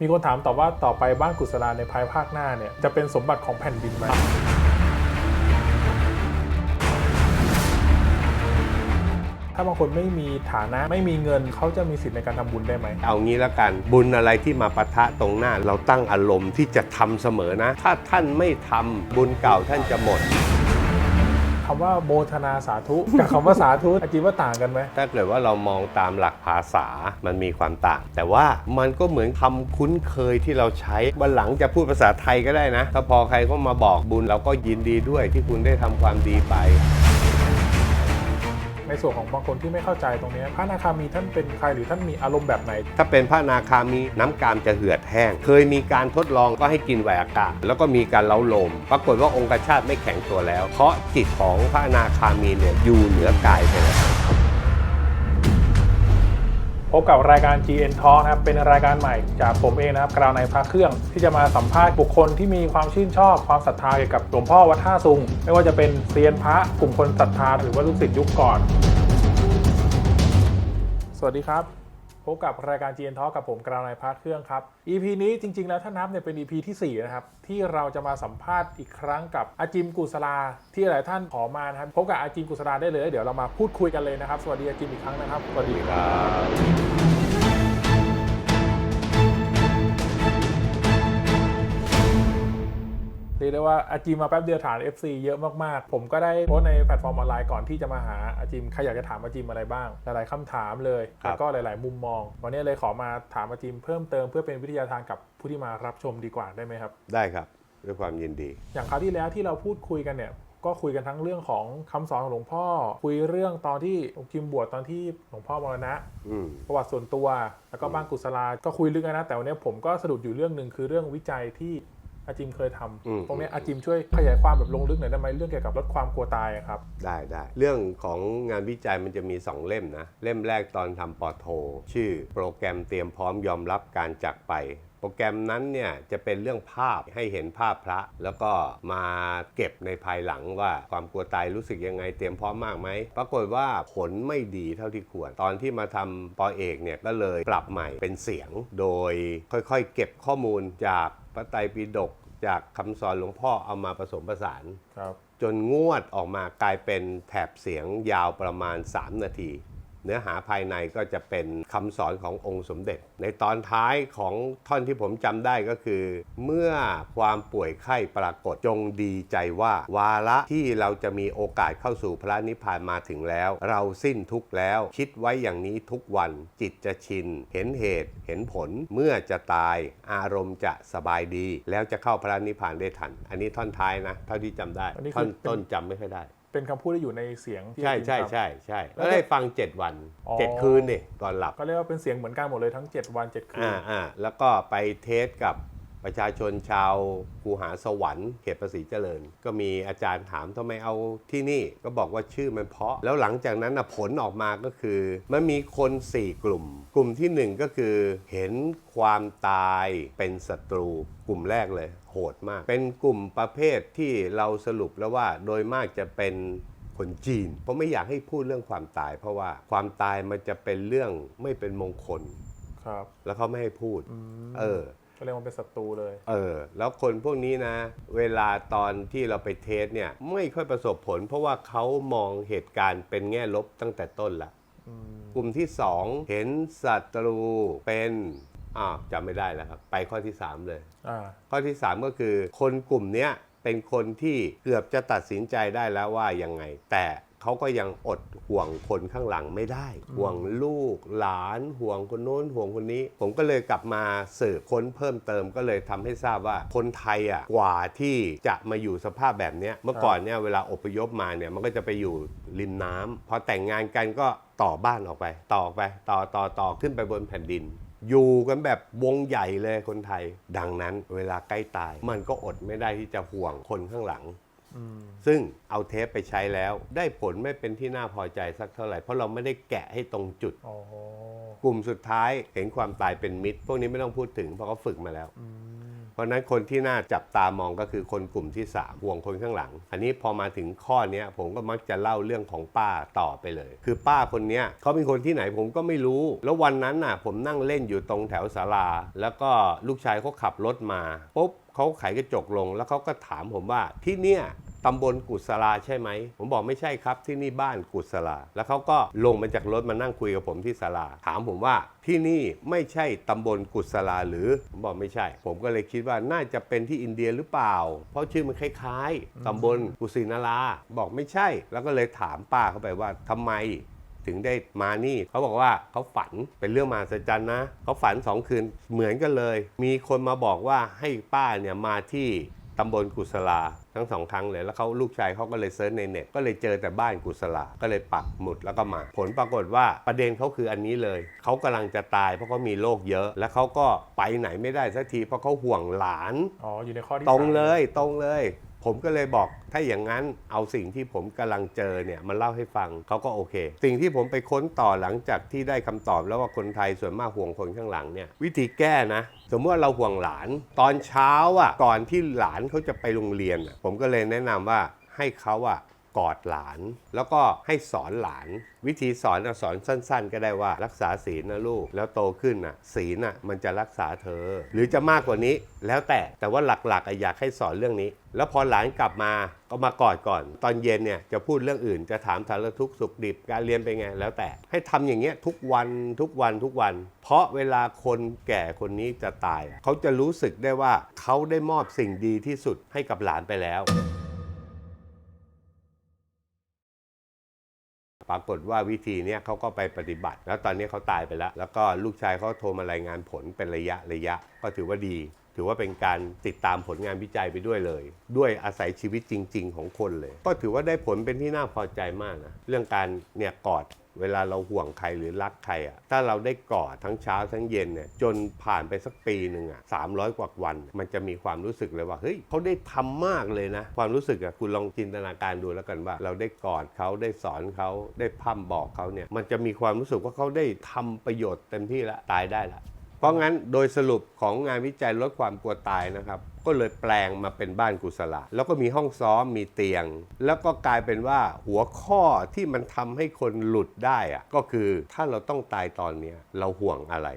มีคนถามต่อว่าต่อไปบ้านกุศลาในภายภาคหน้าเนี่ยจะเป็นสมบัติของแผ่นดินไหมถ้าบางคนไม่มีฐานะไม่มีเงินเขาจะมีสิทธิ์ในการทำบุญได้ไหม เอางี้แล้วกัน บุญอะไรที่มาปะทะตรงหน้า เราตั้งอารมณ์ที่จะทำเสมอนะ ถ้าท่านไม่ทำบุญเก่าท่านจะหมด คำว่าโมทนาสาธุกับคำว่าสาธุอาจีว่าต่างกันไหมถ้าเกิดว่าเรามองตามหลักภาษามันมีความต่าง แต่ว่ามันก็เหมือนคำคุ้นเคยที่เราใช้วันหลังจะพูดภาษาไทยก็ได้นะ ถ้าพอใครก็มาบอกบุญเราก็ยินดีด้วยที่คุณได้ทำความดีไป ในส่วนของบางคนที่ไม่เข้าใจตรงนี้พระนาคามีท่านเป็นใครหรือท่านมีอารมณ์แบบไหน ถ้าเป็นพระนาคามีน้ำกามจะเหือดแห้ง เคยมีการทดลองก็ให้กินไวอากาศ แล้วก็มีการเล้าลม ปรากฏว่าองค์ชาติไม่แข็งตัวแล้ว เพราะจิตของพระนาคามีเนี่ยอยู่เหนือกายไปแล้ว บกับรายการ GN Talk นะครับ เป็นรายการใหม่จากผมเองนะครับกราวในพระเครื่อง ที่จะมาสัมภาษณ์บุคคลที่มีความชื่นชอบ ความศรัทธาเกี่ยวกับหลวงพ่อวัดท่าซุง ไม่ว่าจะเป็นเซียนพระกลุ่มคนศรัทธาหรือว่าลูกศิษย์ยุคก่อน สวัสดีครับ พบกับรายการ GN Talk กับผมกราวนายพระเครื่องครับ EP นี้จริง ๆ แล้วถ้านับเนี่ยเป็น EP ที่ 4 นะครับ ที่เราจะมาสัมภาษณ์อีกครั้งกับอาจิมกุศลา ที่หลายท่านขอมานะครับ พบกับอาจิมกุศลาได้เลย เดี๋ยวเรามาพูดคุยกันเลยนะครับ สวัสดีอาจิมอีกครั้งนะครับ สวัสดีครับ เรียกได้ว่าอาจิมมาแป๊บเดียวฐาน FC เยอะมากๆ ผมก็ได้โพสต์ในแพลตฟอร์มออนไลน์ก่อนที่จะมาหาอาจิมใครอยากจะถามอาจิมอะไรบ้าง หลายๆคำถามเลยครับแล้วก็หลาย ๆ มุมมอง วันนี้เลยขอมาถามอาจิมเพิ่มเติมเพื่อเป็นวิทยาทานกับผู้ที่มารับชมดีกว่าได้ไหมครับ ได้ครับด้วยความยินดี อย่างคราวที่แล้วที่เราพูดคุยกันเนี่ยก็คุยกันทั้งเรื่องของคำสอนของหลวงพ่อ คุยเรื่องตอนที่อาจิมบวชตอนที่หลวงพ่อมรณะอืมประวัติส่วนตัว แล้วก็บ้านกุศลา ก็คุยลึกกันนะแต่วันนี้ผมก็สะดุดอยู่เรื่องหนึ่งคือเรื่องวิจัยที่ อาจิมเคยทำอืมตรงเนี้ยอาจิมช่วยขยายความแบบลงลึกหน่อยได้ไหมเรื่องเกี่ยวกับลดความกลัวตายอะครับ ได้ได้เรื่องของงานวิจัยมันจะมี 2 เล่มนะ เล่มแรกตอนทำปอโท ชื่อโปรแกรมเตรียมพร้อมยอมรับการจากไป โปรแกรมนั้นเนี่ยจะเป็นเรื่องภาพให้เห็นภาพพระ แล้วก็มาเก็บในภายหลังว่าความกลัวตายรู้สึกยังไงเตรียมพร้อมมากไหมปรากฏว่าผลไม่ดีเท่าที่ควร ตอนที่มาทำปอเอกเนี่ยก็เลยปรับใหม่เป็นเสียง โดยค่อยๆ เก็บข้อมูลจาก พระไตรปิฎกจากคำสอนหลวงพ่อเอามาผสมผสาน ครับ จนงวดออกมากลายเป็นแถบเสียงยาวประมาณ 3 นาที เนื้อหาภายในก็จะเป็นคำสอนขององค์สมเด็จ ในตอนท้ายของท่อนที่ผมจำได้ก็คือ เมื่อความป่วยไข้ปรากฏจงดีใจว่า วาระที่เราจะมีโอกาสเข้าสู่พระนิพพานมาถึงแล้ว เราสิ้นทุกข์แล้ว คิดไว้อย่างนี้ทุกวันจิตจะชิน เห็นเหตุเห็นผลเมื่อจะตาย อารมณ์จะสบายดี แล้วจะเข้าพระนิพพานได้ทัน อันนี้ท่อนท้ายนะ เท่าที่จำได้นนท่อนต้นจำไม่ค่อยได้ เป็นคำพูดที่อยู่ในเสียงที่ใช่อาจิมใช่ทำใช่ใช่แล้แล้ววได้ฟัง 7 วันอ๋อ7คืนนี่ก่อนหลับก็เรียกว่าเป็นเสียงเหมือนกันหมดเลยทั้ง 7 วัน 7 คืนอ่าอ่าแล้วก็ไปเทสกับ ประชาชนชาวคูหาสวรรค์เขตภาษีเจริญ ก็มีอาจารย์ถามทำไมเอาที่นี่ก็บอกว่าชื่อมันเพราะ แล้วหลังจากนั้นนะผลออกมาก็คือ มันมีคน 4 กลุ่ม กลุ่มทีหนึ่1 ก็คือ เห็นความตายเป็นศัตรู กลุ่มแรกเลย โหดมาก เป็นกลุ่มประเภทที่เราสรุปแล้วว่าโดยมากจะเป็นคนจีนผมไม่อยากให้พูดเรื่องความตาย เพราะว่าความตายมันจะเป็นเรื่องไม่เป็นมงคลครับ แล้วเขาไม่ให้พูดอืมเออ ก็เรียกว่าเป็นศัตรูเลย เออ แล้วคนพวกนี้นะ เวลาตอนที่เราไปเทสเนี่ย ไม่ค่อยประสบผล เพราะว่าเขามองเหตุการณ์เป็นแง่ลบตั้งแต่ต้นละอืมกลุ่มที่ 2 เห็นศัตรูเป็นอ้าวจำไม่ได้แล้วครับ ไปข้อที่ 3 เลยอ่าข้อที่ 3 ก็คือ คนกลุ่มเนี้ยเป็นคนที่เกือบจะตัดสินใจได้แล้วว่ายังไง แต่ เขาก็ยังอดห่วงคนข้างหลังไม่ได้ ห่วงลูกหลาน ห่วงคนโน้นห่วงคนนี้ ผมก็เลยกลับมาสืบค้นเพิ่มเติมก็เลยทำให้ทราบว่าคนไทยอะกว่าที่จะมาอยู่สภาพแบบเนี้ยเมื่อก่อนเนี่ยเวลาอพยพมาเนี่ยมันก็จะไปอยู่ริมน้ำพอแต่งงานกันก็ต่อบ้านออกไป ต่อออกไป ต่อต่อต่อขึ้นไปบนแผ่นดินอยู่กันแบบวงใหญ่เลยคนไทย ดังนั้นเวลาใกล้ตาย มันก็อดไม่ได้ที่จะห่วงคนข้างหลังอืม ซึ่งเอาเทปไปใช้แล้ว ได้ผลไม่เป็นที่น่าพอใจสักเท่าไหร่ เพราะเราไม่ได้แกะให้ตรงจุดอ๋อกลุ่มสุดท้ายเห็นความตายเป็นมิตร พวกนี้ไม่ต้องพูดถึงเพราะเขาฝึกมาแล้วอืมเพราะฉะนั้นคนที่น่าจับตามองก็คือคนกลุ่มที่3ห่วงคนข้างหลัง อันนี้พอมาถึงข้อเนี้ยผมก็มักจะเล่าเรื่องของป้าต่อไปเลย คือป้าคนเนี้ยเขาเป็นคนที่ไหนผมก็ไม่รู้ แล้ววันนั้นน่ะ ผมนั่งเล่นอยู่ตรงแถวศาลา แล้วก็ลูกชายเขาขับรถมาปุ๊บเขาไขกระจกลง แล้วเขาก็ถามผมว่าที่เนี่ย ตำบลกุศลาใช่ไหม ผมบอกไม่ใช่ครับที่นี่บ้านกุศลา แล้วเขาก็ลงมาจากรถมานั่งคุยกับผมที่ศาลา ถามผมว่าที่นี่ไม่ใช่ตำบลกุศลาหรือ ผมบอกไม่ใช่ ผมก็เลยคิดว่าน่าจะเป็นที่อินเดียหรือเปล่า เพราะชื่อมันคล้ายๆตำบลกุสินาราบอกไม่ใช่ แล้วก็เลยถามป้าเขาไปว่าทำไมถึงได้มานี่เขาบอกว่าเขาฝันเป็นเรื่องมหัศจรรย์นะเขาฝันสองคืนเหมือนกันเลย มีคนมาบอกว่าให้ป้าเนี่ยมาที่ตำบลกุศลา ทั้งสองครั้งเลยแล้วเขาลูกชายเขาก็เลยเซิร์ชในเน็ตก็เลยเจอแต่บ้านกุศลาก็เลยปักหมุดแล้วก็มา ผลปรากฏว่าประเด็นเขาคืออันนี้เลยเขากำลังจะตายเพราะเขามีโรคเยอะ แล้วเขาก็ไปไหนไม่ได้สักทีเพราะเขาห่วงหลานอ๋ออยู่ในข้อที่ตรงสามเลยตรงเลย ผมก็เลยบอกถ้าอย่างนั้นเอาสิ่งที่ผมกำลังเจอเนี่ยมาเล่าให้ฟังเขาก็โอเค สิ่งที่ผมไปค้นต่อหลังจากที่ได้คำตอบแล้วว่าคนไทยส่วนมากห่วงคนข้างหลังเนี่ยวิธีแก้นะ สมมติว่าเราห่วงหลาน ตอนเช้าอะก่อนที่หลานเขาจะไปโรงเรียน ผมก็เลยแนะนำว่าให้เขาอะ กอดหลาน แล้วก็ให้สอนหลาน วิธีสอนสอนสั้น ๆ ก็ได้ว่ารักษาศีลนะลูก แล้วโตขึ้นน่ะศีลน่ะมันจะรักษาเธอ หรือจะมากกว่านี้แล้วแต่แต่ว่าหลักๆอยากให้สอนเรื่องนี้ แล้วพอหลานกลับมาก็มากอดก่อน ตอนเย็นเนี่ยจะพูดเรื่องอื่นจะถามสารทุกสุขดิบการเรียนเป็นไงแล้วแต่ให้ทำอย่างเงี้ยทุกวันทุกวันทุกวัน เพราะเวลาคนแก่คนนี้จะตาย เขาจะรู้สึกได้ว่าเขาได้มอบสิ่งดีที่สุดให้กับหลานไปแล้ว ปรากฏว่าวิธีนี้เขาก็ไปปฏิบัติ แล้วตอนนี้เขาตายไปแล้ว แล้วก็ลูกชายเขาโทรมารายงานผลเป็นระยะระยะ ก็ถือว่าดี ถือว่าเป็นการติดตามผลงานวิจัยไปด้วยเลย ด้วยอาศัยชีวิตจริง ๆ ของคนเลย ก็ถือว่าได้ผลเป็นที่น่าพอใจมากนะเรื่องการเนี่ยกอด เวลาเราห่วงใครหรือรักใครอะถ้าเราได้กอดทั้งเช้าทั้งเย็นเนี่ยจนผ่านไปสักปีหนึ่งอะสามกว่าวัน มันจะมีความรู้สึกเลยว่าเฮ้ยเขาได้ทำมากเลยนะ ความรู้สึกอะคุณลองจินตนาการดูแล้วกันว่า เราได้กอดเขาได้สอนเขาได้พร่ำบอกเขาเนี่ยมันจะมีความรู้สึกว่าเขาได้ทำประโยชน์เต็มที่ละตายได้ละ เพราะงั้นโดยสรุปของงานวิจัยลดความกลัวตายนะครับ ก็เลยแปลงมาเป็นบ้านกุศลาแล้วก็มีห้องซ้อมมีเตียง แล้วก็กลายเป็นว่าหัวข้อที่มันทำให้คนหลุดได้อะก็คือถ้าเราต้องตายตอนเนี้ยเราห่วงอะไร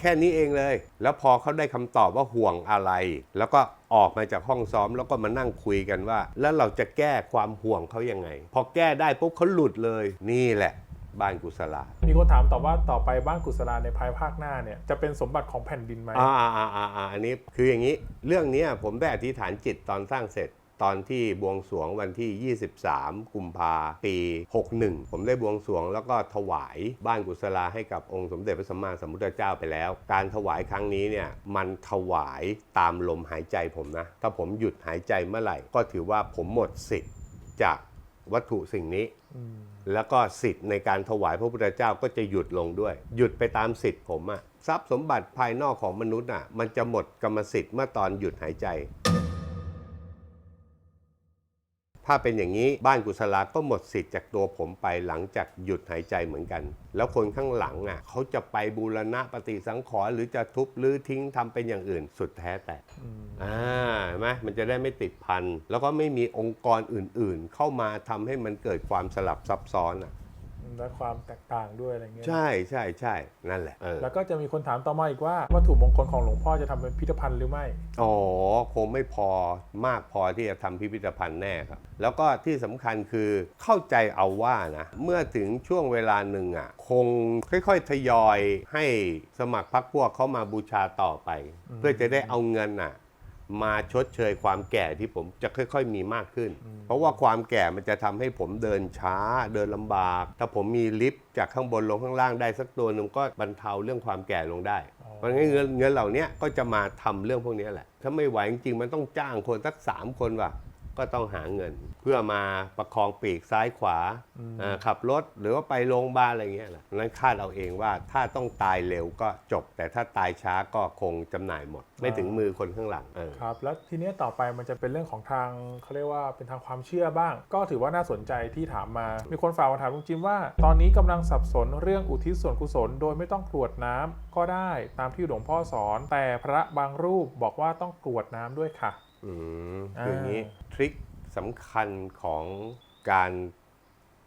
แค่นี้เองเลย แล้วพอเขาได้คำตอบว่าห่วงอะไร แล้วก็ออกมาจากห้องซ้อมแล้วก็มานั่งคุยกันว่า แล้วเราจะแก้ความห่วงเขายังไง พอแก้ได้ปุ๊บเขาหลุดเลย นี่แหละ บ้านกุศลามีคนถามต่อว่าต่อไปบ้านกุศลาในภายภาคหน้าเนี่ยจะเป็นสมบัติของแผ่นดินไหมอ่าอ่าอ่าอ่าอันนี้คืออย่างนี้เรื่องเนี้ยผมได้อธิษฐานจิตตอนสร้างเสร็จตอนที่บวงสรวงวันที่ 23 กุมภาปี 61 ผมได้บวงสรวงแล้วก็ถวายบ้านกุศลาให้กับองค์สมเด็จพระสัมมาสัมพุทธเจ้าไปแล้ว การถวายครั้งนี้เนี่ยมันถวายตามลมหายใจผมนะ ถ้าผมหยุดหายใจเมื่อไหร่ ก็ถือว่าผมหมดสิทธิ์จาก วัตถุสิ่งนี้อืมแล้วก็สิทธิ์ในการถวายพระพุทธเจ้าก็จะหยุดลงด้วย หยุดไปตามสิทธิ์ผมอะทรัพย์สมบัติภายนอกของมนุษย์อะมันจะหมดกรรมสิทธิ์เมื่อตอนหยุดหายใจ ถ้าเป็นอย่างนี้บ้านกุศลาก็หมดสิทธิ์จากตัวผมไปหลังจากหยุดหายใจเหมือนกัน แล้วคนข้างหลังอะเขาจะไปบูรณะปฏิสังขรณ์หรือจะทุบหรือทิ้งทำเป็นอย่างอื่น สุดแท้แต่อืมอ่าเห็นไหมมันจะได้ไม่ติดพันแล้วก็ไม่มีองค์กรอื่นๆ เข้ามาทำให้มันเกิดความสลับซับซ้อนอะ และความแตกต่างด้วยอะไรเงี้ยใช่ใช่ใช่นั่นแหละเออแล้วก็จะมีคนถามต่อมาอีกว่าวัตถุมงคลของหลวงพ่อจะทำเป็นพิพิธภัณฑ์หรือไม่ อ๋อคงไม่พอมากพอที่จะทำพิพิธภัณฑ์แน่ครับ แล้วก็ที่สำคัญคือเข้าใจเอาว่านะ เมื่อถึงช่วงเวลาหนึ่งอะ คงค่อยๆทยอยให้สมัครพรรคพวกเข้ามาบูชาต่อไปอืมเพื่อจะได้เอาเงินอะ มาชดเชยความแก่ที่ผมจะค่อย ๆ มีมากขึ้น เพราะว่าความแก่มันจะทำให้ผมเดินช้าเดินลำบาก ถ้าผมมีลิฟต์จากข้างบนลงข้างล่างได้สักตัวหนึ่งก็บรรเทาเรื่องความแก่ลงได้อ๋อเพราะงั้นเงินเงินเหล่านี้ก็จะมาทำเรื่องพวกนี้แหละ ถ้าไม่ไหวจริงๆมันต้องจ้างคนสักสามคนว่ะ ก็ต้องหาเงิน เพื่อมาประคองปีกซ้ายขวาอ่าขับรถหรือว่าไปโรงพยาบาลอะไรเงี้ยแหละนั้นคาดเอาเองว่าถ้าต้องตายเร็วก็จบ แต่ถ้าตายช้าก็คงจำหน่ายหมด ไม่ถึงมือคนข้างหลังเออครับแล้วทีเนี้ยต่อไปมันจะเป็นเรื่องของทางเขาเรียกว่าเป็นทางความเชื่อบ้าง ก็ถือว่าน่าสนใจที่ถามมา มีคนฝากมาถามลุงจิมว่า ตอนนี้กำลังสับสนเรื่องอุทิศส่วนกุศล โดยไม่ต้องกรวดน้ำก็ได้ตามที่หลวงพ่อสอน แต่พระบางรูปบอกว่าต้องกรวดน้ำด้วยค่ะ อืมอ่าคืออย่างนี้ทริคสำคัญของการ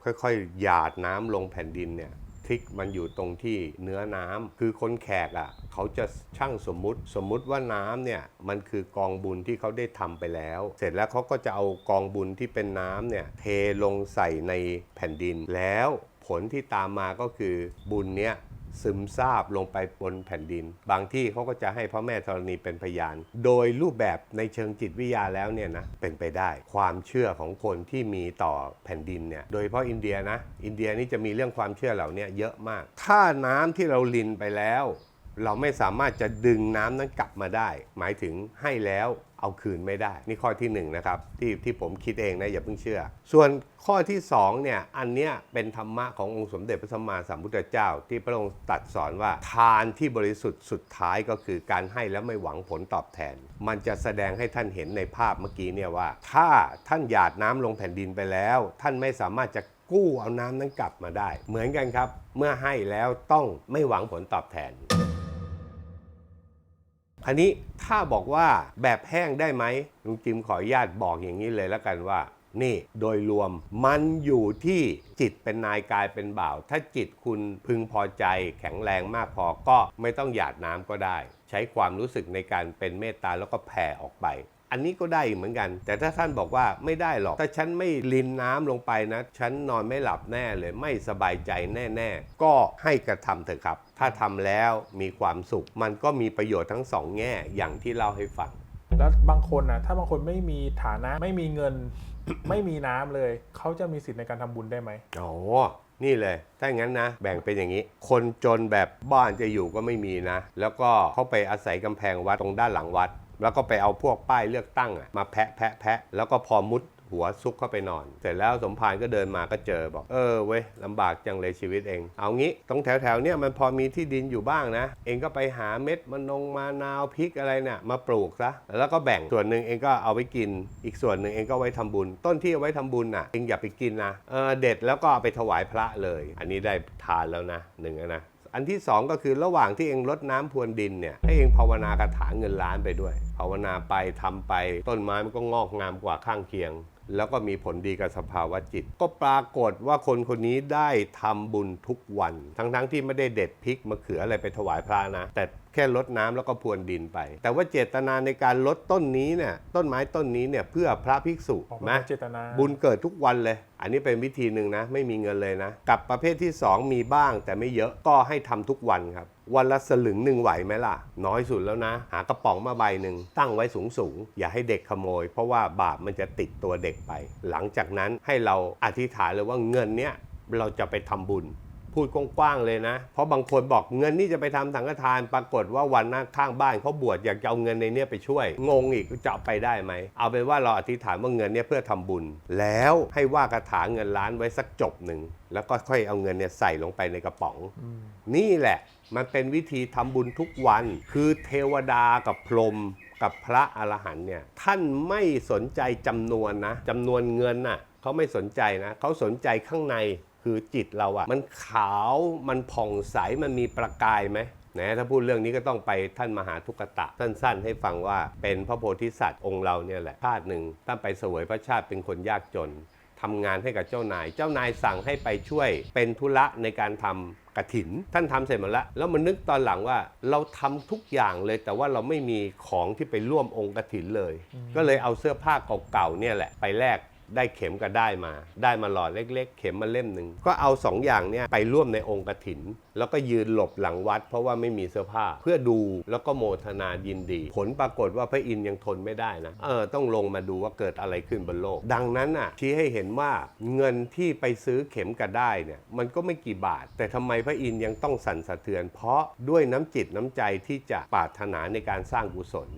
ค่อยๆหยาดน้ำลงแผ่นดินเนี่ยทริคมันอยู่ตรงที่เนื้อน้ำคือคนแขกอะ เขาจะช่างสมมุติสมมุติว่าน้ำเนี่ยมันคือกองบุญที่เขาได้ทำไปแล้ว เสร็จแล้วเขาก็จะเอากองบุญที่เป็นน้ำเนี่ยเทลงใส่ในแผ่นดินแล้วผลที่ตามมาก็คือบุญเนี้ย ซึมซาบลงไปบนแผ่นดิน บางที่เขาก็จะให้พระแม่ธรณีเป็นพยาน โดยรูปแบบในเชิงจิตวิทยาแล้วเนี่ยนะเป็นไปได้ ความเชื่อของคนที่มีต่อแผ่นดินเนี่ยโดยเฉพาะอินเดียนะอินเดียนี่จะมีเรื่องความเชื่อเหล่านี้เยอะมาก ถ้าน้ำที่เราลินไปแล้ว เราไม่สามารถจะดึงน้ำนั้นกลับมาได้ หมายถึงให้แล้ว เอาคืนไม่ได้ นี่ข้อที่หนึ่งนะครับที่ที่ผมคิดเองนะอย่าเพิ่งเชื่อ ส่วนข้อที่สองเนี่ยอันเนี้ยเป็นธรรมะขององค์สมเด็จพระสัมมาสัมพุทธเจ้า ที่พระองค์ตรัดสอนว่า ทานที่บริสุทธิ์สุดท้ายก็คือการให้แล้วไม่หวังผลตอบแทน มันจะแสดงให้ท่านเห็นในภาพเมื่อกี้เนี่ยว่า ถ้าท่านหยาดน้ำลงแผ่นดินไปแล้ว ท่านไม่สามารถจะกู้เอาน้ำนั้นกลับมาได้ เหมือนกันครับ เมื่อให้แล้วต้องไม่หวังผลตอบแทน อันนี้ถ้าบอกว่าแบบแห้งได้ไหมลุงจิมขออนุญาตบอกอย่างนี้เลยแล้วกันว่า นี่โดยรวมมันอยู่ที่จิตเป็นนายกายเป็นบ่าว ถ้าจิตคุณพึงพอใจแข็งแรงมากพอก็ไม่ต้องหยาดน้ำก็ได้ ใช้ความรู้สึกในการเป็นเมตตาแล้วก็แผ่ออกไป อันนี้ก็ได้อีกเหมือนกัน แต่ถ้าท่านบอกว่าไม่ได้หรอก ถ้าฉันไม่ลินน้ำลงไปนะ ฉันนอนไม่หลับแน่เลย ไม่สบายใจแน่ ๆ ก็ให้กระทำเถอะครับ ถ้าทำแล้วมีความสุข มันก็มีประโยชน์ทั้งสองแง่อย่างที่เล่าให้ฟัง แล้วบางคนนะถ้าบางคนไม่มีฐานะไม่มีเงิน ไม่มีน้ำเลย เขาจะมีสิทธิ์ในการทำบุญได้ไหมโอ้นี่เลย ถ้าอย่างนั้นนะ แบ่งเป็นอย่างนี้ คนจนแบบบ้านจะอยู่ก็ไม่มีนะ แล้วก็เขาไปอาศัยกำแพงวัดตรงด้านหลังวัด แล้วก็ไปเอาพวกป้ายเลือกตั้งอะมาแพะแพะแพะแล้วก็พอมุดหัวซุกเข้าไปนอน เสร็จแล้วสมภารก็เดินมาก็เจอบอก เออเว้ยลำบากจังเลยชีวิตเอง เอางี้ตรงแถวแถวๆเนี้ยมันพอมีที่ดินอยู่บ้างนะ เองก็ไปหาเม็ดมะนงมะนาวพริกอะไรเนี่ยมาปลูกซะแล้วก็แบ่งส่วนหนึ่งเองก็เอาไว้กิน อีกส่วนหนึ่งเองก็ไว้ทำบุญ ต้นที่เอาไว้ทำบุญน่ะเองอย่าไปกินนะเออเด็ดแล้วก็เอาไปถวายพระเลย อันนี้ได้ทานแล้วนะหนึ่งนะ อันที่สองก็คือระหว่างที่เองรดน้ำพรวนดินเนี่ยให้เองภาวนากระถาเงินล้านไปด้วย ภาวนาไปทำไป ต้นไม้มันก็งอกงามกว่าข้างเคียง แล้วก็มีผลดีกับสภาวะจิต ก็ปรากฏว่าคนคนนี้ได้ทำบุญทุกวัน ทั้งๆที่ไม่ได้เด็ดพริกมะเขืออะไรไปถวายพระนะ แต่ แค่ลดน้ำแล้วก็พรวนดินไป แต่ว่าเจตนาในการลดต้นนี้เนี่ยต้นไม้ต้นนี้เนี่ยเพื่อพระภิกษุออกไหมมาเจตนาบุญเกิดทุกวันเลย อันนี้เป็นวิธีหนึ่งนะ ไม่มีเงินเลยนะ กับประเภทที่ 2 มีบ้างแต่ไม่เยอะก็ให้ทำทุกวันครับ วันละสลึงหนึ่งไหวไหมล่ะ น้อยสุดแล้วนะ หากระป๋องมาใบหนึ่งตั้งไว้สูงสูงๆอย่าให้เด็กขโมย เพราะว่าบาปมันจะติดตัวเด็กไป หลังจากนั้นให้เราอธิษฐานเลยว่าเงินเนี้ยเราจะไปทำบุญ พูดกว้างๆเลยนะ เพราะบางคนบอกเงินนี่จะไปทำสังฆทาน ปรากฏว่าวันหน้าข้างบ้านเขาบวชอยากจะเอาเงินในเนี้ยไปช่วย งงอีกจะไปได้ไหม เอาเป็นว่าเราอธิษฐานว่าเงินเนี้ยเพื่อทำบุญ แล้วให้ว่ากระถาเงินล้านไว้สักจบหนึ่ง แล้วก็ค่อยเอาเงินเนี่ยใส่ลงไปในกระป๋องอนี่แหละมันเป็นวิธีทำบุญทุกวัน คือเทวดากับพรหมกับพระอรหันต์เนี่ยท่านไม่สนใจจำนวนนะจำนวนเงินน่ะเขาไม่สนใจนะเขาสนใจข้างใน คือจิตเราอะมันขาวมันผ่องใสมันมีประกายไหมนะถ้าพูดเรื่องนี้ก็ต้องไปท่านมหาทุกตะสั้นๆ ให้ฟังว่าเป็นพระโพธิสัตว์องค์เราเนี่ยแหละชาติหนึ่งท่านไปเสวยพระชาติเป็นคนยากจนทำงานให้กับเจ้านาย เจ้านายสั่งให้ไปช่วยเป็นธุระในการทำกระถิน ท่านทำเสร็จหมดแล้ว แล้วมันนึกตอนหลังว่าเราทำทุกอย่างเลย แต่ว่าเราไม่มีของที่ไปร่วมองค์กระถินเลย ก็เลยเอาเสื้อผ้าเก่าๆเนี่ยแหละไปแลก ได้เข็มก็ได้มา ได้มาหลอดเล็ก ๆ เข็มมาเล่มหนึ่งก็เอาสองอย่างเนี่ยไปร่วมในองค์กรถิน แล้วก็ยืนหลบหลังวัด เพราะว่าไม่มีเสื้อผ้า เพื่อดูแล้วก็โมทนายินดี ผลปรากฏว่าพระอินยังทนไม่ได้นะเออต้องลงมาดูว่าเกิดอะไรขึ้นบนโลก ดังนั้นอะชี้ให้เห็นว่าเงินที่ไปซื้อเข็มกระได้เนี่ยมันก็ไม่กี่บาท แต่ทำไมพระอินยังต้องสั่นสะเทือน เพราะด้วยน้ำจิตน้ำใจที่จะปรารถนาในการสร้างกุศล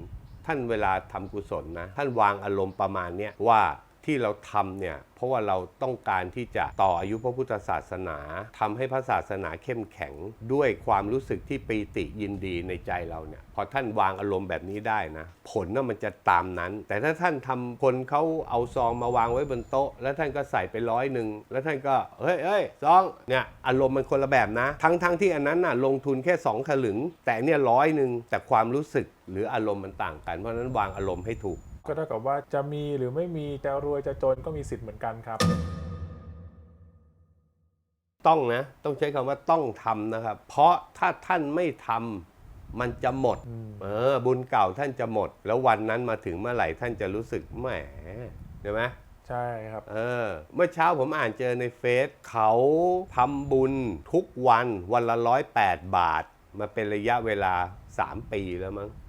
ท่านเวลาทำกุศลนะ ท่านวางอารมณ์ประมาณเนี้ยว่า ที่เราทำเนี่ยเพราะว่าเราต้องการที่จะต่ออายุพระพุทธศาสนาทำให้พระศาสนาเข้มแข็งด้วยความรู้สึกที่ปีติยินดีในใจเราเนี่ยพอท่านวางอารมณ์แบบนี้ได้นะ ผลน่ะมันจะตามนั้น แต่ถ้าท่านทำคนเขาเอาซองมาวางไว้บนโต๊ะ แล้วท่านก็ใส่ไปร้อยหนึ่งแล้วท่านก็เฮ้ยเฮ้ยซองเนี่ยอารมณ์มันคนละแบบนะ ทั้งทั้งที่อันนั้นน่ะลงทุนแค่สองถลึง แต่เนี่ยร้อยหนึ่งแต่ความรู้สึกหรืออารมณ์มันต่างกันเพราะนั้นวางอารมณ์ให้ถูก ก็เท่ากับว่าจะมีหรือไม่มีจะรวยจะจนก็มีสิทธิ์เหมือนกันครับ ต้องนะ ต้องใช้คำว่าต้องทำนะครับ เพราะถ้าท่านไม่ทำมันจะหมดอืมเออ บุญเก่าท่านจะหมด แล้ววันนั้นมาถึงเมื่อไหร่ท่านจะรู้สึกแหมใช่ไหม ใช่ครับ เออเมื่อเช้าผมอ่านเจอในเฟซเขาทำบุญทุกวันวันละร้อยแปดบาท มาเป็นระยะเวลา 3 ปีแล้วมั้งครับ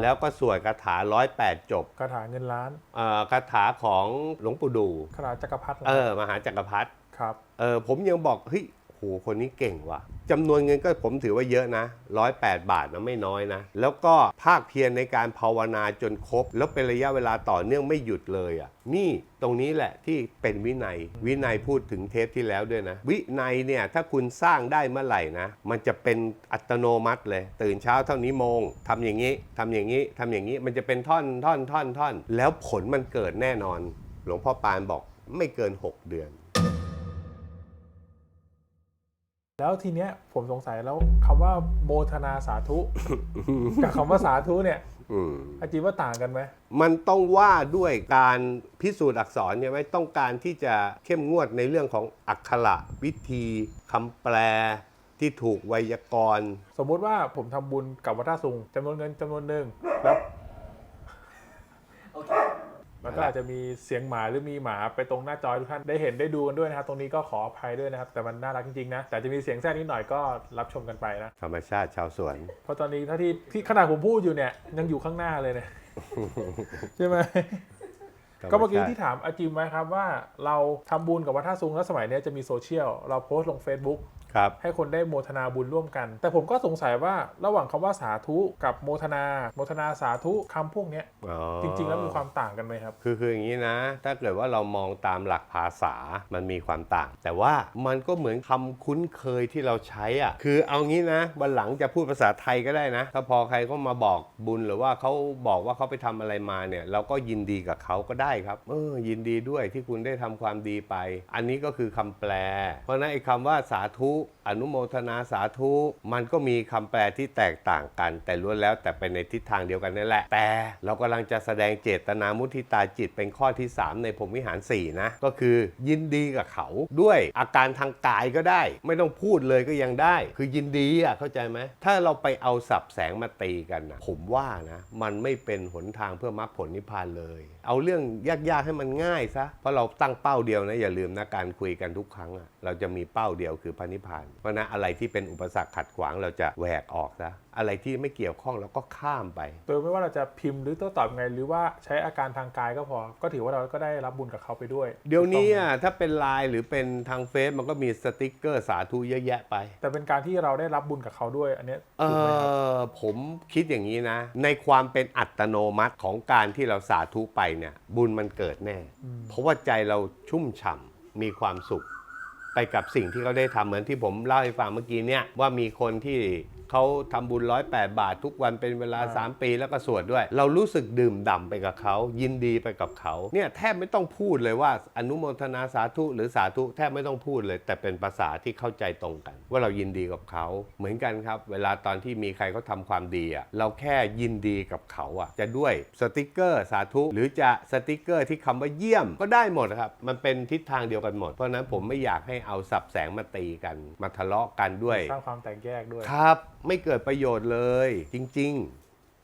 แล้วก็สวดคาถาร้อยแปดจบคาถาเงินล้านเอ่อคาถาของหลวงปู่ดูคาถาจักรพรรดิเออมหาจักรพรรดิครับเออผมยังบอกเฮ้ยโหคนนี้เก่งว่ะจำนวนเงินก็ผมถือว่าเยอะนะร้อยแปดบาทนะไม่น้อยนะ แล้วก็ภาคเพียรในการภาวนาจนครบ แล้วเป็นระยะเวลาต่อเนื่องไม่หยุดเลยอะนี่ตรงนี้แหละที่เป็นวินัย วินัยพูดถึงเทปที่แล้วด้วยนะ วินัยเนี่ยถ้าคุณสร้างได้เมื่อไหร่นะ มันจะเป็นอัตโนมัติเลย ตื่นเช้าเท่านี้โมงทำอย่างนี้ทำอย่างนี้ทำอย่างนี้มันจะเป็นท่อนท่อนท่อนท่อนแล้วผลมันเกิดแน่นอน หลวงพ่อปานบอกไม่เกิน 6 เดือน แล้วทีเนี้ยผมสงสัยแล้วคำว่าโมทนาสาธุกับคำว่าสาธุเนี่ยอืมอาจีว่าต่างกันไหมมันต้องว่าด้วยการพิสูจน์อักษรใช่ไหมต้องการที่จะเข้มงวดในเรื่องของอักขระวิธีคำแปลที่ถูกไวยากรณ์ สมมุติว่าผมทำบุญกับวัดท่าสุงจำนวนเงินจำนวนหนึ่งแล้ว มันก็อาจจะมีเสียงหมาหรือมีหมาไปตรงหน้าจอให้ทุกท่านได้เห็นได้ดูกันด้วยนะครับ ตรงนี้ก็ขออภัยด้วยนะครับ แต่มันน่ารักจริงๆนะ แต่จะมีเสียงแทรกนิดหน่อยก็รับชมกันไปนะ ธรรมชาติชาวสวน เพราะตอนนี้ถ้าที่ที่ขนาดผมพูดอยู่เนี่ยยังอยู่ข้างหน้าเลยเนี่ยใช่ไหมก็เมื่อกี้ที่ถามอาจิมไว้ครับว่าเราทำบุญกับวัดท่าซุงแล้วสมัยเนี้ยจะมีโซเชียลเราโพสต์ลง Facebook ครับให้คนได้โมทนาบุญร่วมกัน แต่ผมก็สงสัยว่าระหว่างคำว่าสาธุกับโมทนา โมทนาสาธุคำพวกเนี้ยอ๋อจริง ๆ แล้วมีความต่างกันไหมครับ คือคืออย่างนี้นะ ถ้าเกิดว่าเรามองตามหลักภาษามันมีความต่าง แต่ว่ามันก็เหมือนคำคุ้นเคยที่เราใช้อะคือเอางี้นะวันหลังจะพูดภาษาไทยก็ได้นะ ถ้าพอใครเขามาบอกบุญหรือว่าเขาบอกว่าเขาไปทำอะไรมาเนี่ยเราก็ยินดีกับเขาก็ได้ครับเออยินดีด้วยที่คุณได้ทำความดีไป อันนี้ก็คือคำแปล เพราะฉะนั้นไอ้คำว่าสาธุ Tchau! อนุโมทนาสาธุ มันก็มีคำแปลที่แตกต่างกัน แต่ล้วนแล้วแต่ไปในทิศทางเดียวกันนั่นแหละ แต่เรากำลังจะแสดงเจตนามุทิตาจิตเป็นข้อที่ 3 ในพรมวิหาร 4 นะ ก็คือยินดีกับเขาด้วยอาการทางกายก็ได้ ไม่ต้องพูดเลยก็ยังได้ คือยินดีอะเข้าใจไหมถ้าเราไปเอาสับแสงมาตีกันนะผมว่านะ มันไม่เป็นหนทางเพื่อมรรคผลนิพพานเลย เอาเรื่องยากๆให้มันง่ายซะเพราะเราตั้งเป้าเดียวนะอย่าลืมนะการคุยกันทุกครั้งเราจะมีเป้าเดียวคือพระนิพพาน เพราะฉะนั้นอะไรที่เป็นอุปสรรคขัดขวางเราจะแหวกออกซะอะไรที่ไม่เกี่ยวข้องเราก็ข้ามไป โดยไม่ว่าเราจะพิมพ์หรือโต้ตอบยังไงหรือว่าใช้อาการทางกายก็พอ ก็ถือว่าเราก็ได้รับบุญกับเขาไปด้วย เดี๋ยวนี้อะถ้าเป็นไลน์หรือเป็นทางเฟซมันก็มีสติกเกอร์สาธุเยอะแยะไป แต่เป็นการที่เราได้รับบุญกับเขาด้วยอันเนี้ยเอถูกไหมครับอผมคิดอย่างนี้นะ ในความเป็นอัตโนมัติของการที่เราสาธุไปเนี่ยบุญมันเกิดแน่ เพราะว่าใจเราชุ่มฉ่ำมีความสุข ไปกับสิ่งที่เขาได้ทำเหมือนที่ผมเล่าให้ฟังเมื่อกี้เนี่ยว่ามีคนที่ เขาทำบุญร้อยแปดบาททุกวันเป็นเวลาอ่า3 ปีแล้วก็สวดด้วย เรารู้สึกดื่มด่ำไปกับเขายินดีไปกับเขาเนี่ยแทบไม่ต้องพูดเลยว่าอนุโมทนาสาธุหรือสาธุแทบไม่ต้องพูดเลย แต่เป็นภาษาที่เข้าใจตรงกัน ว่าเรายินดีกับเขาเหมือนกันครับ เวลาตอนที่มีใครเขาทำความดีอะเราแค่ยินดีกับเขาอะจะด้วยสติกเกอร์สาธุ หรือจะสติกเกอร์ที่คำว่าเยี่ยมก็ได้หมดครับมันเป็นทิศทางเดียวกันหมด เพราะฉะนั้นผมไม่อยากให้เอาสับแสงมาตีกัน มาทะเลาะกันด้วยสร้างความแตกแยกด้วยครับไม่เกิดประโยชน์เลย จริง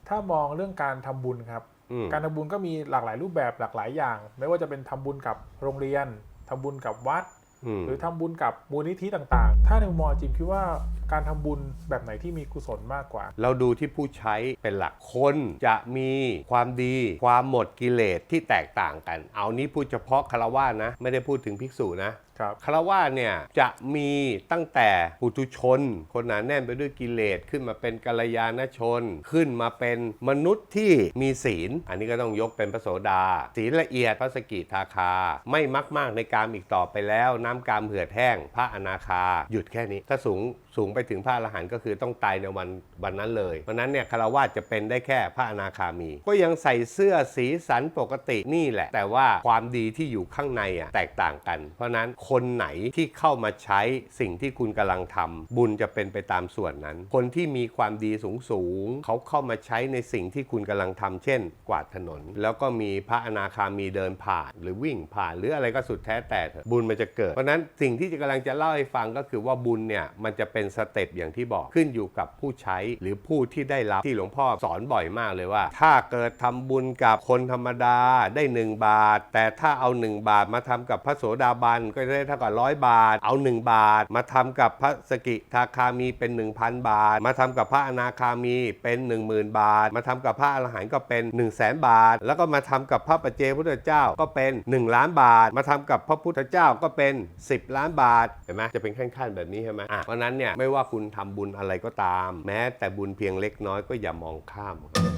ถ้ามองเรื่องการทำบุญครับ ๆ อืม การทำบุญก็มีหลากหลายรูปแบบหลากหลายอย่าง ไม่ว่าจะเป็นทำบุญกับโรงเรียนทำบุญกับวัด อืม หรือทำบุญกับมูลนิธิต่างๆ ถ้าในมุมมองจิมคิดว่าการทำบุญแบบไหนที่มีกุศลมากกว่า เราดูที่ผู้ใช้เป็นหลักคนจะมีความดี ความหมดกิเลสที่แตกต่างกัน เอานี้พูดเฉพาะคารวะนะ ไม่ได้พูดถึงภิกษุนะ ครับคารวะเนี่ยจะมีตั้งแต่ปุถุชน คนหนาแน่นไปด้วยกิเลสขึ้นมาเป็นกัลยาณชน ขึ้นมาเป็นมนุษย์ที่มีศีล อันนี้ก็ต้องยกเป็นพระโสดา ศีลละเอียดพระสกิทาคา ไม่มักมากในการอีกต่อไปแล้ว น้ำกามเหือดแห้ง พระอนาคา หยุดแค่นี้ถ้าสูงสูงไปถึงพระอรหันต์ก็คือต้องตายในวันวันนั้นเลยเพราะนั้นเนี่ยคารวะจะเป็นได้แค่พระอนาคามี ก็ยังใส่เสื้อสีสันปกตินี่แหละ แต่ว่าความดีที่อยู่ข้างในอะแตกต่างกัน เพราะนั้นคนไหนที่เข้ามาใช้สิ่งที่คุณกำลังทำบุญจะเป็นไปตามส่วนนั้น คนที่มีความดีสูงสูงเขาเข้ามาใช้ในสิ่งที่คุณกำลังทำเช่น กวาดถนน แล้วก็มีพระอนาคามีเดินผ่าน หรือวิ่งผ่านหรืออะไรก็สุดแท้แต่เถอะบุญมันจะเกิด เพราะฉะนั้นสิ่งที่จะกำลังจะเล่าให้ฟังก็คือว่าบุญเนี่ยมันจะเป็นสเต็ปอย่างที่บอกขึ้นอยู่กับผู้ใช้หรือผู้ที่ได้รับที่หลวงพ่อสอนบ่อยมากเลยว่า ถ้าเกิดทำบุญกับคนธรรมดาได้ 1 บาท แต่ถ้าเอา 1 บาทมาทำกับพระโสดาบันก็จะได้เท่ากับร้อยบาท เอา 1 บาท มาทำกับพระสกิทาคามีเป็น 1,000 บาท มาทำกับพระอนาคามีเป็น 10,000 บาท มาทำกับพระอรหันต์ก็เป็น 1 0 0 0 0แบาท แล้วก็มาทำกับพระปัจเจพุทธเจ้าก็เป็น 1 ล้านบาท มาทำกับพระพุทธเจ้าก็เป็น 10 ล้านบาทเห็นไหมจะเป็นขั้นๆแบบนี้ใช่ไหมอะเพราะนั้นเนี่ยเนี่ยไม่ว่าคุณทำบุญอะไรก็ตาม แม้แต่บุญเพียงเล็กน้อยก็อย่ามองข้ามอืม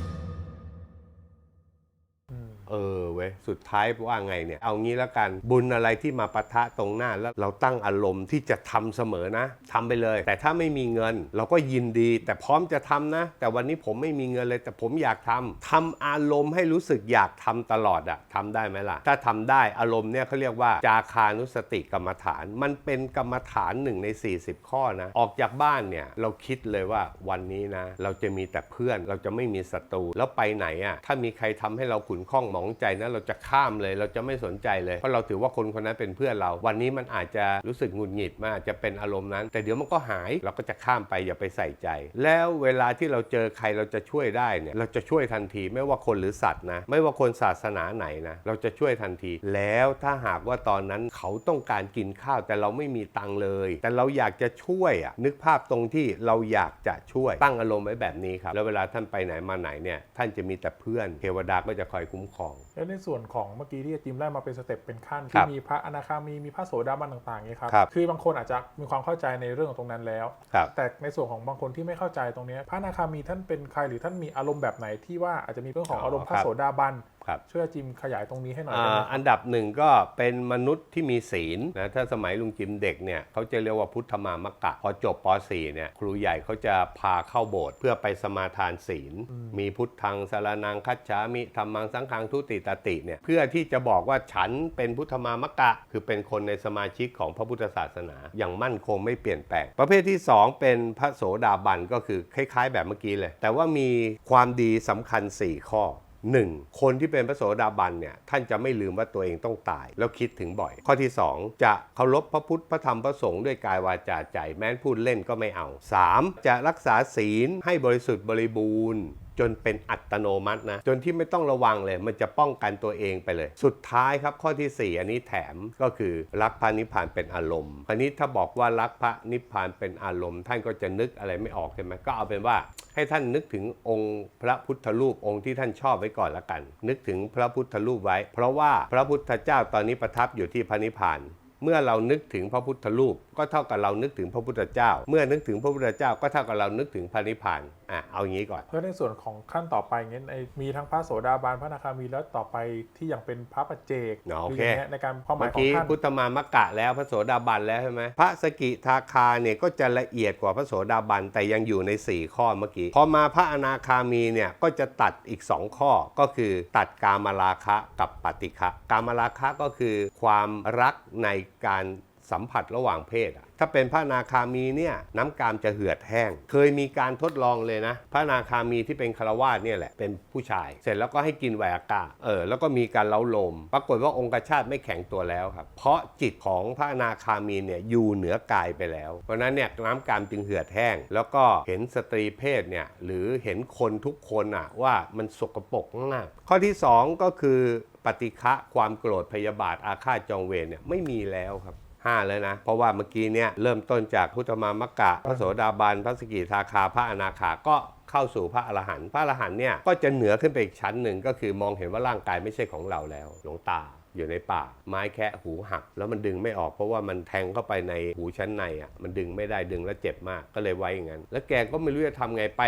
เออเว้ยสุดท้ายว่าไงเนี่ย เอางี้แล้วกันบุญอะไรที่มาปะทะตรงหน้าแล้วเราตั้งอารมณ์ที่จะทำเสมอนะทำไปเลย แต่ถ้าไม่มีเงิน เราก็ยินดี แต่พร้อมจะทำนะ แต่วันนี้ผมไม่มีเงินเลย แต่ผมอยากทำทำอารมณ์ให้รู้สึกอยากทำตลอดอะทำได้ไหมล่ะ ถ้าทำได้อารมณ์เนี่ยเขาเรียกว่าจาคานุสติกรรมฐาน มันเป็นกรรมฐานหนึ่งใน 40 ข้อนะออกจากบ้านเนี่ยเราคิดเลยว่าวันนี้นะ เราจะมีแต่เพื่อนเราจะไม่มีศัตรูแล้วไปไหนอะถ้ามีใครทำให้เราขุนข้องหมองใจนะเราจะข้ามเลย เราจะไม่สนใจเลย เพราะเราถือว่าคนคนนั้นเป็นเพื่อนเรา วันนี้มันอาจจะรู้สึกหงุดหงิดมากจะเป็นอารมณ์นั้น แต่เดี๋ยวมันก็หายเราก็จะข้ามไปอย่าไปใส่ใจ แล้วเวลาที่เราเจอใครเราจะช่วยได้เนี่ยเราจะช่วยทันทีไม่ว่าคนหรือสัตว์นะไม่ว่าคนศาสนาไหนนะเราจะช่วยทันที แล้วถ้าหากว่าตอนนั้นเขาต้องการกินข้าวแต่เราไม่มีตังเลย แต่เราอยากจะช่วยอะนึกภาพตรงที่เราอยากจะช่วยตั้งอารมณ์ไว้แบบนี้ครับแล้วเวลาท่านไปไหนมาไหนเนี่ยท่านจะมีแต่เพื่อนเทวดาก็จะคอยคุ้มครองแล้วในส่วนของเมื่อกี้ที่อาจิมไล่มาเป็นสเต็ปเป็นขั้นครัที่บมีพระอนาคามีมีพระโสดาบันต่างๆเนี่ยครับครับคือบางคนอาจจะมีความเข้าใจในเรื่องของตรงนั้นแล้วครับแต่ในส่วนของบางคนที่ไม่เข้าใจตรงเนี้ยพระอนาคามีท่านเป็นใครหรือท่านมีอารมณ์แบบไหนที่ว่าอาจจะมีเรื่องของอ๋ออารมณ์พระครับโสดาบันครับช่วยอาจิมขยายตรงนี้ให้หน่อยอ่าได้ไหม อันดับหนึ่งก็เป็นมนุษย์ที่มีศีลนะถ้าสมัยลุงจิมเด็กเนี่ยเขาจะเรียกว่าพุทธมามกะ พอจบป .4 เนี่ยครูใหญ่เขาจะพาเข้าโบสถ์เพื่อไปสมาทานศีล มีพุทธังสารนังคัจฉามิธรรมังสังฆังทุติตติเนี่ยเพื่อที่จะบอกว่าฉันเป็นพุทธมามกะ คือเป็นคนในสมาชิกของพระพุทธศาสนา อย่างมั่นคงไม่เปลี่ยนแปลง ประเภทที่ 2 เป็นพระโสดาบันก็คือคล้าย ๆ แบบเมื่อกี้เลย แต่ว่ามีความดีสำคัญ 4 ข้อ 1. คนที่เป็นพระโสดาบันเนี่ยท่านจะไม่ลืมว่าตัวเองต้องตาย แล้วคิดถึงบ่อย ข้อที่ 2 จะเคารพพระพุทธพระธรรมพระสงฆ์ด้วยกายวาจาใจ แม้นพูดเล่นก็ไม่เอา 3. จะรักษาศีลให้บริสุทธิ์บริบูรณ์จนเป็นอัตโนมัตินะ จนที่ไม่ต้องระวังเลย มันจะป้องกันตัวเองไปเลย สุดท้ายครับข้อทีสี่4 อันนี้แถมก็คือรักพระนิพพานเป็นอารมณ์คราวนี้ถ้าบอกว่ารักพระนิพพานเป็นอารมณ์ ท่านก็จะนึกอะไรไม่ออกใช่ไหมก็เอาเป็นว่า ให้ท่านนึกถึงองค์พระพุทธรูปองค์ที่ท่านชอบไว้ก่อนละกัน นึกถึงพระพุทธรูปไว้ เพราะว่าพระพุทธเจ้าตอนนี้ประทับอยู่ที่พระนิพพาน เมื่อเรานึกถึงพระพุทธรูป ก็เท่ากับเรานึกถึงพระพุทธเจ้า เมื่อนึกถึงพระพุทธเจ้าก็เท่ากับเรานึกถึงพระนิพพานอะเอางี้ก่อน แล้วในส่วนของขั้นต่อไปเงี้ยในมีทั้งพระโสดาบันพระอนาคามีแล้วต่อไปที่อย่างเป็นพระปัจเจกอ๋อโอหรืเคย่างเงี้ยในการความหมาเมื่ยอของกี้ท่านพุทธมามกะแล้วพระโสดาบันแล้วใช่ไหมพระสกิทาคาเนี่ยก็จะละเอียดกว่าพระโสดาบันแต่ยังอยู่ใน 4 ข้อเมื่อกี้พอมาพระอนาคามีเนี่ยก็จะตัดอีก 2 ข้อก็คือตัดกามราคะกับปฏิฆะกามราคะก็คือความรักในการ สัมผัสระหว่างเพศอะถ้าเป็นพระนาคามีเนี่ยน้ำกามจะเหือดแห้ง เคยมีการทดลองเลยนะ พระนาคามีที่เป็นคารวาสเนี่ยแหละเป็นผู้ชาย เสร็จแล้วก็ให้กินไวอากาเออแล้วก็มีการเล้าลม ปรากฏว่าองค์ชาติไม่แข็งตัวแล้วครับ เพราะจิตของพระนาคามีเนี่ยอยู่เหนือกายไปแล้ว เพราะนั้นเนี่ยน้ำกามจึงเหือดแห้ง แล้วก็เห็นสตรีเพศเนี่ยหรือเห็นคนทุกคนอะว่ามันสกปรกมากข้อที่สองก็คือปฏิฆะความโกรธพยาบาทอาฆาตจองเวรเนี่ยไม่มีแล้วครับ ห้าแล้วนะ เพราะว่าเมื่อกี้เนี่ยเริ่มต้นจากพุทธมามกะ พระโสดาบันพระสกิทาคาพระอนาคาก็เข้าสู่พระอรหันต์พระอรหันต์เนี่ยก็จะเหนือขึ้นไปอีกชั้นหนึ่งก็คือมองเห็นว่าร่างกายไม่ใช่ของเราแล้ว หลวงตาอยู่ในป่า ไม้แคะหูหัก แล้วมันดึงไม่ออกเพราะว่ามันแทงเข้าไปในหูชั้นในอะมันดึงไม่ได้ดึงแล้วเจ็บมากก็เลยไว้อย่างนั้น แล้วแกก็ไม่รู้จะทำไงไป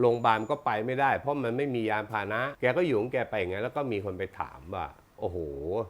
โรงพยาบาลก็ไปไม่ได้ เพราะมันไม่มียานพาหนะ แกก็อยู่ของแกไปอย่างนั้นแล้วก็มีคนไปถามว่า โอ้โห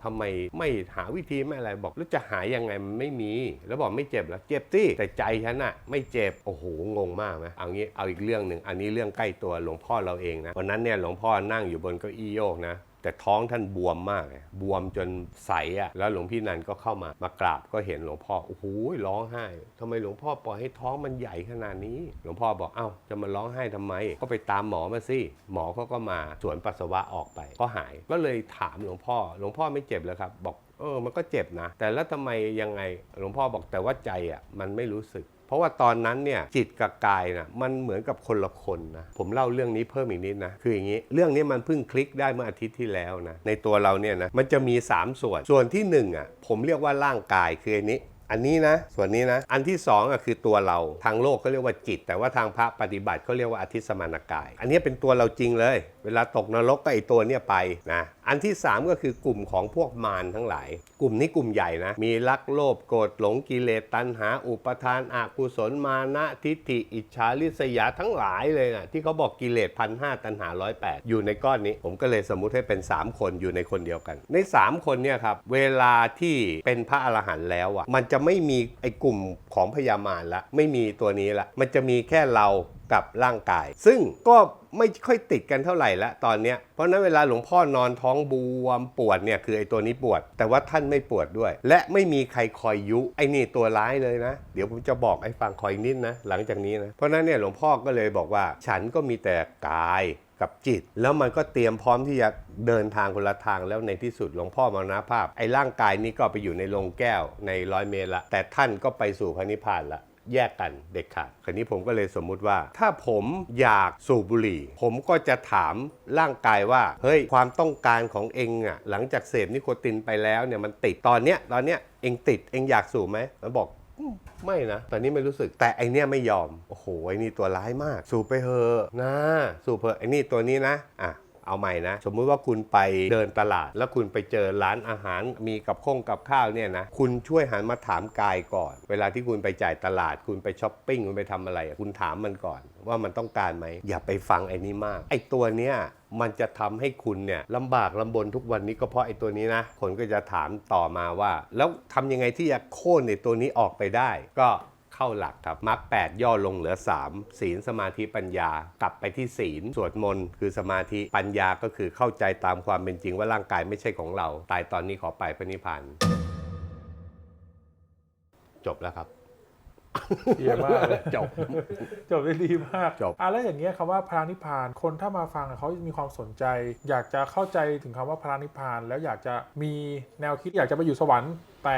ทำไมไม่หาวิธีไม่อะไรบอกแล้วจะหายยังไงมันไม่มี แล้วบอกไม่เจ็บแล้วเจ็บสิแต่ใจฉันอะไม่เจ็บโอ้โหงงมากไหมเอางี้เอาอีกเรื่องหนึ่งอันนี้เรื่องใกล้ตัวหลวงพ่อเราเองนะวันนั้นเนี่ยหลวงพ่อนั่งอยู่บนเก้าอี้โยกนะ แต่ท้องท่านบวมมากเลยบวมจนใสอะแล้วหลวงพี่นันก็เข้ามามากราบก็เห็นหลวงพ่อโอ้โหร้องไห้ทำไมหลวงพ่อปล่อยให้ท้องมันใหญ่ขนาดนี้ หลวงพ่อบอกเอ้าจะมาร้องไห้ทำไม ก็ไปตามหมอมาสิหมอเขาก็มาสวนปัสสาวะออกไป ก็หายก็เลยถามหลวงพ่อ หลวงพ่อไม่เจ็บเลยครับ บอกเออมันก็เจ็บนะ แต่แล้วทำไมยังไงหลวงพ่อบอกแต่ว่าใจอะมันไม่รู้สึก เพราะว่าตอนนั้นเนี่ยจิตกับกายนะมันเหมือนกับคนละคนนะผมเล่าเรื่องนี้เพิ่มอีกนิดนะคืออย่างนี้ เรื่องนี้มันเพิ่งคลิกได้เมื่ออาทิตย์ที่แล้วนะในตัวเราเนี่ยนะมันจะมี 3 ส่วนส่วนที่1อะผมเรียกว่าร่างกายคืออันนี้อันนี้นะ ส่วนนี้นะ อันที่2อะคือตัวเราทางโลกเขาเรียกว่าจิต แต่ว่าทางพระปฏิบัติเขาเรียกว่าอธิสมานกาย อันนี้เป็นตัวเราจริงเลย เวลาตกนรกก็ไอตัวเนี่ยไปนะ อันที่ 3 ก็คือกลุ่มของพวกมารทั้งหลาย กลุ่มนี้กลุ่มใหญ่นะ มีรักโลภโกรธหลงกิเลสตัณหา อุปทานอกุศลมานะทิฏฐิ อิจฉาริษยาทั้งหลายเลยนะที่เขาบอกกิเลสพันห้าตัณหาร้อยแปดอยู่ในก้อนนี้ ผมก็เลยสมมุติให้เป็น 3 คนอยู่ในคนเดียวกัน ใน 3 คนเนี่ยครับเวลาที่เป็นพระอรหันต์แล้วอะมันจะไม่มีไอ้กลุ่มของพญามารละไม่มีตัวนี้ละมันจะมีแค่เรา กับร่างกาย ซึ่งก็ไม่ค่อยติดกันเท่าไหร่ละตอนเนี้ยเพราะนั้นเวลาหลวงพ่อนอนท้องบวมปวดเนี่ยคือไอ้ตัวนี้ปวด แต่ว่าท่านไม่ปวดด้วย และไม่มีใครคอยยุไอ้นี่ตัวร้ายเลยนะ เดี๋ยวผมจะบอกไอ้ฟังคอยนิดนะหลังจากนี้นะเพราะฉะนั้นเนี่ยหลวงพ่อก็เลยบอกว่า ฉันก็มีแต่กายกับจิต แล้วมันก็เตรียมพร้อมที่จะเดินทางคนละทางแล้วในที่สุดหลวงพ่อมรณภาพไอ้ร่างกายนี้ก็ไปอยู่ในโรงแก้วในร้อยเมตรละแต่ท่านก็ไปสู่พระนิพพานละ แยกกันเด็ดขาดคราวนี้ผมก็เลยสมมุติว่า ถ้าผมอยากสูบบุหรี่ ผมก็จะถามร่างกายว่า เฮ้ย ความต้องการของเองอะหลังจากเสพนิโคตินไปแล้วเนี่ยมันติดตอนเนี้ยตอนเนี้ยเองติดเองอยากสูบไหมมันบอกอืมไม่นะ ตอนนี้ไม่รู้สึกแต่ไอเนี้ยไม่ยอม โอ้โหไอนี่ตัวร้ายมาก สูบไปเถอะนะ สูบเถอะไอนี่ตัวนี้นะอะ เอาใหม่นะ สมมุติว่าคุณไปเดินตลาด แล้วคุณไปเจอร้านอาหารมีกับข้องกับข้าวเนี่ยนะคุณช่วยหันมาถามกายก่อน เวลาที่คุณไปจ่ายตลาด คุณไปช้อปปิ้งคุณไปทำอะไร คุณถามมันก่อน ว่ามันต้องการไหมอย่าไปฟังไอ้นี้มาก ไอ้ตัวเนี้ยมันจะทำให้คุณเนี่ยลำบากลำบนทุกวันนี้ก็เพราะไอ้ตัวนี้นะ คนก็จะถามต่อมาว่า แล้วทำยังไงที่จะโค่นไอ้ตัวนี้ออกไปได้ ก็ เข้าหลักครับมรรคแปดย่อลงเหลือ 3 ศีลสมาธิปัญญา กลับไปที่ศีลสวดมนต์คือสมาธิปัญญาก็คือเข้าใจตามความเป็นจริงว่าร่างกายไม่ใช่ของเรา ตายตอนนี้ขอไปพระนิพพานจบแล้วครับเยี่ยมมากเลยจบ จบได้ดีมากจบอะแล้วอย่างเงี้ยคำว่าพระนิพพาน คนถ้ามาฟังเขามีความสนใจ อยากจะเข้าใจถึงคำว่าพระนิพพาน แล้วอยากจะมีแนวคิดอยากจะไปอยู่สวรรค์แต่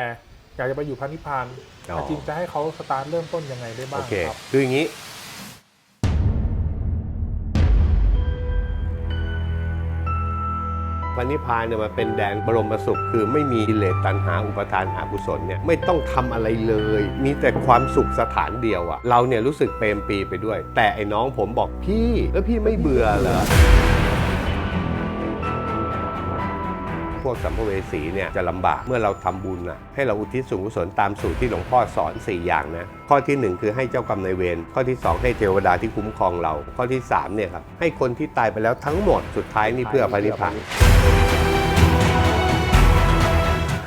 อยากจะไปอยู่พระนิพพานอ๋ออาจริงจะให้เขาสตาร์ทเริ่มต้นยังไงได้บ้าโองเคครับคืออย่างนี้พระนิพพานเนี่ยมันเป็นแดนบรมสุข คือไม่มีกิเลสตัณหาอุปทานอกุศลเนี่ยไม่ต้องทำอะไรเลย มีแต่ความสุขสถานเดียวอะเราเนี่ยรู้สึกเปรมปรีไปด้วย แต่ไอ้น้องผมบอกพี่แล้วพี่ไม่เบื่อเหรอ วกสัมภเวสีเนี่ยจะลำบากเมื่อเราทำบุญอะให้เราอุทิศส่วนกุศลตามสูตรที่หลวงพ่อสอน 4 อย่างนะ ข้อทีหนึ่1 คือให้เจ้ากรรมนายเวรข้อที่ 2 ให้เทวดาที่คุ้มครองเรา ข้อที่3เนี่ยครับให้คนที่ตายไปแล้วทั้งหมดสุดท้ายนี่เพื่อพระนิพพาน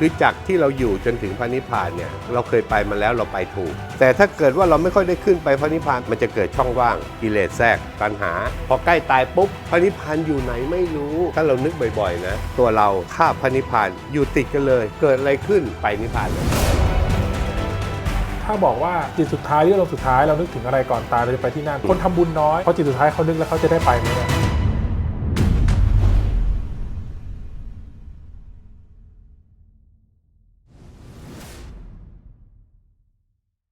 คือจากที่เราอยู่จนถึงพระนิพพานเนี่ยเราเคยไปมาแล้วเราไปถูก แต่ถ้าเกิดว่าเราไม่ค่อยได้ขึ้นไปพระนิพพานมันจะเกิดช่องว่างกิเลสแทรกตัณหา พอใกล้ตายปุ๊บพระนิพพานอยู่ไหนไม่รู้ ถ้าเรานึกบ่อยๆนะตัวเราข้าพระนิพพานอยู่ติดกันเลย เกิดอะไรขึ้นไปนิพพานเลยถ้าบอกว่าจิตสุดท้ายที่เราสุดท้ายเรานึกถึงอะไรก่อนตายเราจะไปที่นั่นคนทำบุญน้อยพอจิตสุดท้ายเขานึกแล้วเขาจะได้ไปไหมเนี่ย